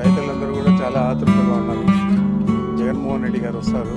రైతులందరూ కూడా చాలా ఆతృతగా ఉన్నారు. జగన్మోహన్ రెడ్డి గారు వస్తారు.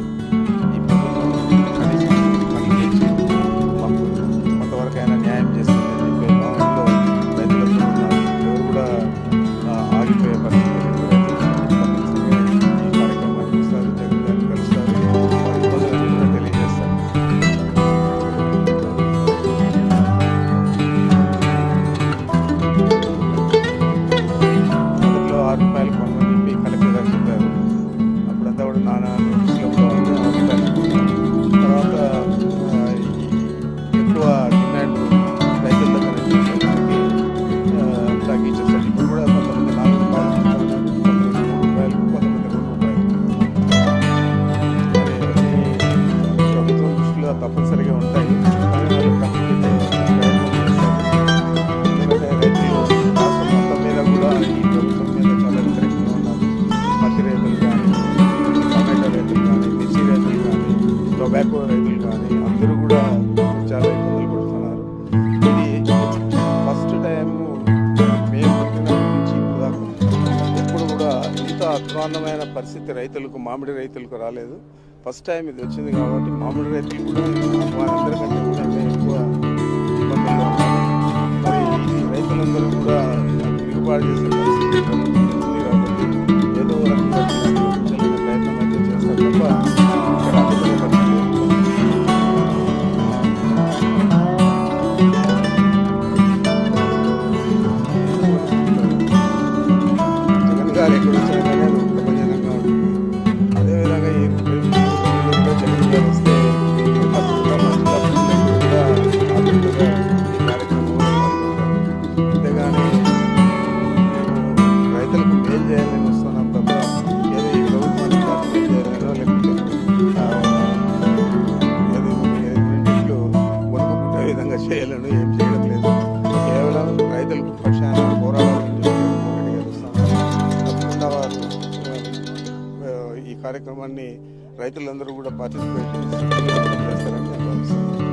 ఉంటాయి టొబాకో రైతులు కానీ అందరూ కూడా చాలా ఇబ్బందులు పడుతున్నారు ఫస్ట్ టైం మేము నుంచి కూడా ఇంత అధ్వాన్నమైన పరిస్థితి రైతులకు మామిడి రైతులకు రాలేదు ఫస్ట్ టైం ఇది వచ్చింది కాబట్టి మామూలుగా అయితే రైతులందరూ కూడా పరిస్థితి ఏదో ప్రయత్నం అయితే చేస్తారు తప్ప కార్యక్రమాన్ని రైతులందరూ కూడా పార్టిసిపేట్ చేస్తారని